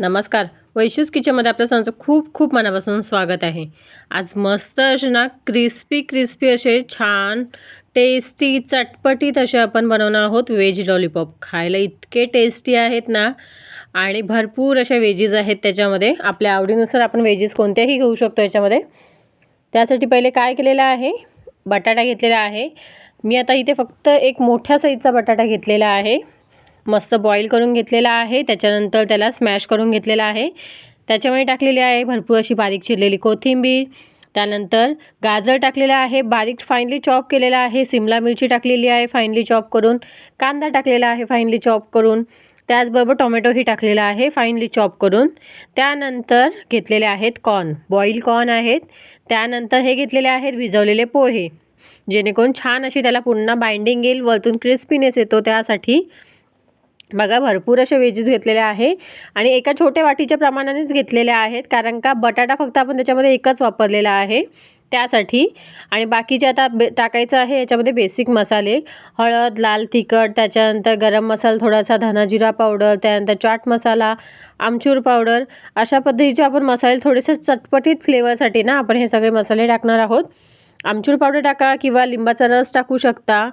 नमस्कार. वैशूस किचनमध्ये आपल्या सणाचं खूप खूप मनापासून स्वागत आहे. आज मस्त असे ना क्रिस्पी क्रिस्पी असे छान टेस्टी चटपटीत असे आपण बनवणार आहोत व्हेज लॉलीपॉप खायला इतके टेस्टी आहेत ना आणि भरपूर अशा वेजीज आहेत त्याच्यामध्ये. आपल्या आवडीनुसार आपण वेजीज कोणत्याही घेऊ शकतो याच्यामध्ये. त्यासाठी पहिले काय केलेलं आहे? बटाटा घेतलेला आहे. मी आता इथे फक्त एक मोठ्या साईजचा बटाटा घेतलेला आहे. मस्त बॉईल करून घेतलेला आहे. त्याच्यानंतर त्याला स्मॅश करून घेतलेला आहे. त्याच्यामध्ये टाकलेली आहे भरपूर अशी बारीक चिरलेली कोथिंबीर. त्यानंतर गाजर टाकलेला आहे. बारीक फाईनली चॉप केलेला आहे. सिमला मिरची टाकलेली आहे फाईनली चॉप करून. कांदा टाकलेला आहे फाईनली चॉप करून. त्याचबरोबर टोमॅटोही टाकलेला आहे फाईनली चॉप करून. त्यानंतर घेतलेले आहेत कॉर्न बॉईल कॉर्न आहेत. त्यानंतर हे घेतलेले आहेत भिजवलेले पोहे. जेणेकरून छान अशी त्याला पुन्हा बाइंडिंग येईल. वरतून क्रिस्पीनेस येतो त्यासाठी. बघा भरपूर असे वेजेस घेतलेले आहे आणि एका छोट्या वाटीच्या प्रमाणानेच घेतलेल्या आहेत कारण का बटाटा फक्त आपण त्याच्यामध्ये एकच वापरलेला आहे त्यासाठी. आणि बाकीचे आता बे टाकायचं आहे याच्यामध्ये बेसिक मसाले हळद लाल तिखट त्याच्यानंतर गरम मसाला थोडासा धनाजिरा पावडर त्यानंतर चाट मसाला आमचूर पावडर अशा पद्धतीचे आपण मसाले थोडेसे चटपटीत फ्लेवरसाठी ना आपण हे सगळे मसाले टाकणार आहोत. आमचूर पावडर टाका किंवा लिंबाचा रस टाकू शकता.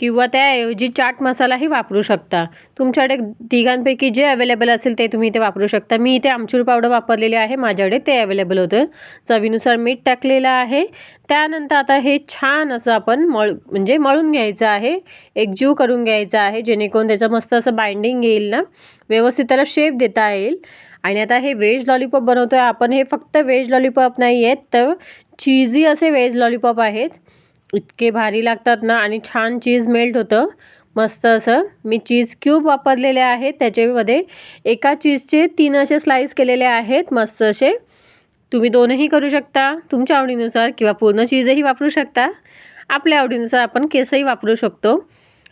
किंवा त्याऐवजी चाट मसालाही वापरू शकता. तुमच्याकडे तिघांपैकी जे अवेलेबल असेल ते तुम्ही इथे वापरू शकता. मी इथे आमचूर पावडर वापरलेले आहे. माझ्याकडे ते अवेलेबल होतं. चवीनुसार मीठ टाकलेलं आहे. त्यानंतर आता हे छान असं आपण मळ म्हणजे मळून घ्यायचं आहे. एकजीव करून घ्यायचं आहे. जेणेकरून त्याचं मस्त असं बाइंडिंग येईल ना. व्यवस्थित त्याला शेप देता येईल. आणि आता हे व्हेज लॉलीपॉप बनवतो आहे आपण. हे फक्त व्हेज लॉलीपॉप नाही आहेत तर चीजी असे व्हेज लॉलीपॉप आहेत. इतके भारी लागतात ना आणि छान चीज मेल्ट होतं. मस्त असं. मी चीज क्यूब वापरलेले आहेत. त्याच्यामध्ये एका चीजचे तीन असे स्लाईस केलेले आहेत. मस्त असे. तुम्ही दोनही करू शकता. तुमच्या आवडीनुसार किंवा पूर्ण चीजही वापरू शकता. आपल्या आवडीनुसार आपण केसही वापरू शकतो.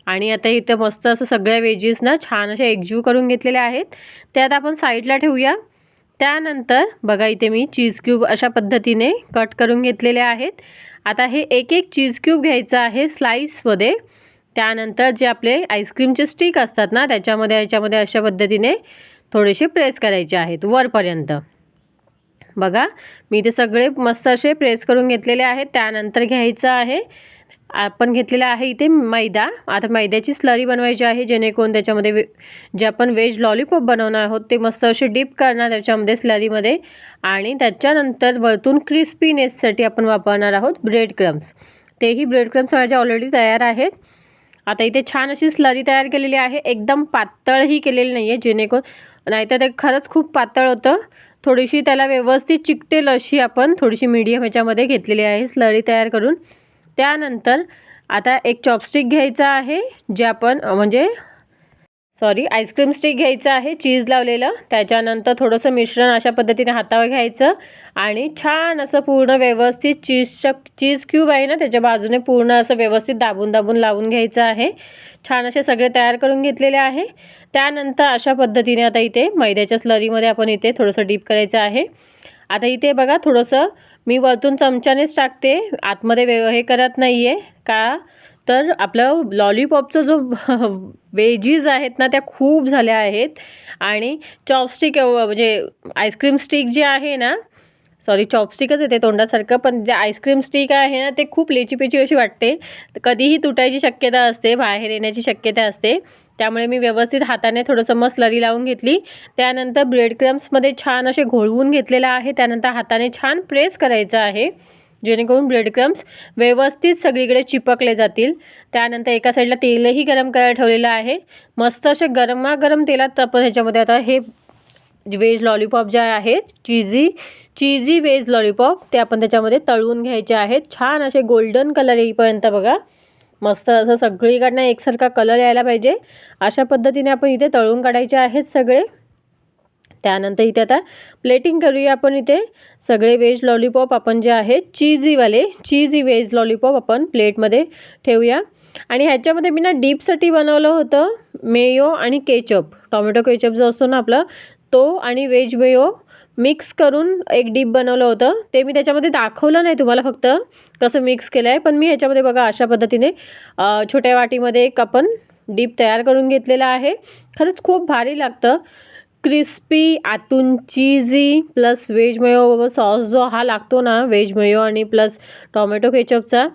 आणि आता इथं मस्त असं सगळ्या वेजीस ना छान असे एकजीव करून घेतलेले आहेत. त्यात आपण साईडला ठेवूया. त्यानंतर बघा इथे मी चीज क्यूब अशा पद्धतीने कट करून घेतलेले आहेत. आता हे एक एक चीज क्यूब घ्यायचं आहे स्लाईसमध्ये त्यानंतर जे आपले आईस्क्रीमचे स्टिक असतात ना त्याच्यामध्ये याच्यामध्ये अशा पद्धतीने थोडेसे प्रेस करायचे आहेत वरपर्यंत. बघा मी ते सगळे मस्त असे प्रेस करून घेतलेले आहेत. त्यानंतर घ्यायचं आहे आपण घेतलेला आहे इथे मैदा. आता मैद्याची स्लरी बनवायची आहे जेणेकरून त्याच्यामध्ये वे जे आपण व्हेज लॉलीपॉप बनवणार आहोत ते मस्त असे डीप करणार त्याच्यामध्ये स्लरीमध्ये आणि त्याच्यानंतर वरतून क्रिस्पीनेससाठी आपण वापरणार आहोत ब्रेड क्रम्स तेही ब्रेड क्रम्स माझ्या ऑलरेडी तयार आहेत. आता इथे छान अशी स्लरी तयार केलेली आहे. एकदम पातळही केलेली नाही आहे जेणेकरून नाहीतर ते खरंच खूप पातळ होतं. थोडीशी त्याला व्यवस्थित चिकटेल अशी आपण थोडीशी मीडियम ह्याच्यामध्ये घेतलेली आहे स्लरी तयार करून. त्यानंतर आता एक चॉपस्टिक घ्यायचा आहे जे आपण म्हणजे सॉरी आईस्क्रीम स्टिक घ्यायचं आहे चीज लावलेलं. त्याच्यानंतर थोडंसं मिश्रण अशा पद्धतीने हातावर घ्यायचं आणि छान असं पूर्ण व्यवस्थित चीजच्या चीज क्यूब आहे ना त्याच्या बाजूने पूर्ण असं व्यवस्थित दाबून दाबून लावून घ्यायचं आहे. छान असे सगळे तयार करून घेतलेले आहे. त्यानंतर अशा पद्धतीने आता इथे मैद्याच्या स्लरीमध्ये आपण इथे थोडंसं डीप करायचं आहे. आता इथे बघा थोडंसं मी वरतून चमच्यानेच टाकते. आतमध्ये वे हे करत नाही आहे का? तर आपलं लॉलीपॉपचं जो वेजीज आहेत ना त्या खूप झाल्या आहेत. आणि चॉपस्टिक म्हणजे आईस्क्रीम स्टिक जे आहे ना सॉरी चॉपस्टिकच येते तोंडासारखं पण जे आईस्क्रीम स्टिक आहे ना ते खूप लेचीपेची अशी वाटते. कधीही तुटायची शक्यता असते बाहेर येण्याची शक्यता असते. त्यामुळे मी व्यवस्थित हाताने थोडंसं मग स्लरी लावून घेतली. त्यानंतर ब्रेड क्रम्समध्ये छान असे घोळवून घेतलेलं आहे. त्यानंतर हाताने छान प्रेस करायचं आहे. जेणेकरून ब्रेड क्रम्स व्यवस्थित सगळीकडे चिपकले जातील. त्यानंतर एका साईडला तेलही गरम करायला ठेवलेलं आहे. मस्त असे गरमागरम तेलात आपण ह्याच्यामध्ये आता हे व्हेज लॉलीपॉप जे आहेत चीझी चीझी व्हेज लॉलीपॉप ते आपण त्याच्यामध्ये तळून घ्यायचे आहेत. छान असे गोल्डन कलर येईपर्यंत बघा. मस्त असं सगळीकडनं एकसारखा कलर यायला पाहिजे. अशा पद्धतीने आपण इथे तळून काढायचे आहेत सगळे. त्यानंतर इथे आता प्लेटिंग करूया आपण इथे. सगळे व्हेज लॉलीपॉप आपण जे आहेत चीजीवाले चीजी व्हेज लॉलीपॉप आपण प्लेटमध्ये ठेवूया. आणि ह्याच्यामध्ये मी ना डीपसाठी बनवलं होतं मेयो आणि केचप टॉमॅटो केचप जो असतो ना आपला तो आणि व्हेज मेयो मिक्स करून एक डीप बनवलं होतं. ते मी त्याच्यामध्ये दाखवलं नाही तुम्हाला फक्त कसं मिक्स केलं आहे पण मी ह्याच्यामध्ये बघा अशा पद्धतीने छोट्या वाटीमध्ये एक आपण डीप तयार करून घेतलेला आहे. खरंच खूप भारी लागतं. क्रिस्पी आतून cheesy plus veg mayo sauce जो हा लागतो ना व्हेज मयो आणि प्लस टॉमॅटो केचपचा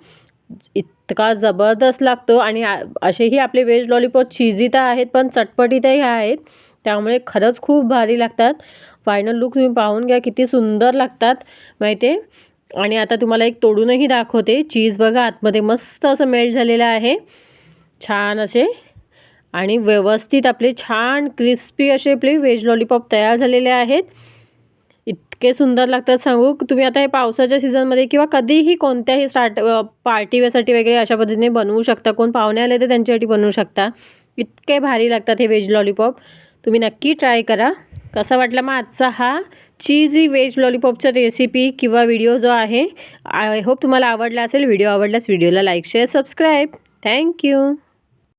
इतका जबरदस्त लागतो. आणि असेही आपले व्हेज लॉलीपॉप चीजी तर आहेत पण चटपटीतही आहेत. त्यामुळे खरंच खूप भारी लागतात. फायनल लुक तुम्ही पाहून घ्या किती सुंदर लागतात माहिती आहे आणि आता तुम्हाला एक तोडूनही दाखवते. चीज बघा आतमध्ये मस्त असं मेल्ट झालेलं आहे. छान असे. आणि व्यवस्थित आपले छान क्रिस्पी असे आपले व्हेज लॉलीपॉप तयार झालेले आहेत. इतके सुंदर लागतात. सांगू तुम्ही आता हे पावसाच्या सीझनमध्ये किंवा कधीही कोणत्याही स्टार्ट पार्टीसाठी वगैरे अशा पद्धतीने बनवू शकता. कोण पाहुणे आले तर त्यांच्यासाठी बनवू शकता. इतके भारी लागतात हे व्हेज लॉलीपॉप तुम्ही नक्की ट्राय करा. कसा वाटला मग आजचा हा चीजी व्हेज लॉलीपॉपचा रेसिपी किंवा व्हिडिओ जो आहे? आय होप तुम्हाला आवडला असेल. व्हिडिओ आवडल्यास व्हिडिओला लाईक शेअर सबस्क्राईब थँक्यू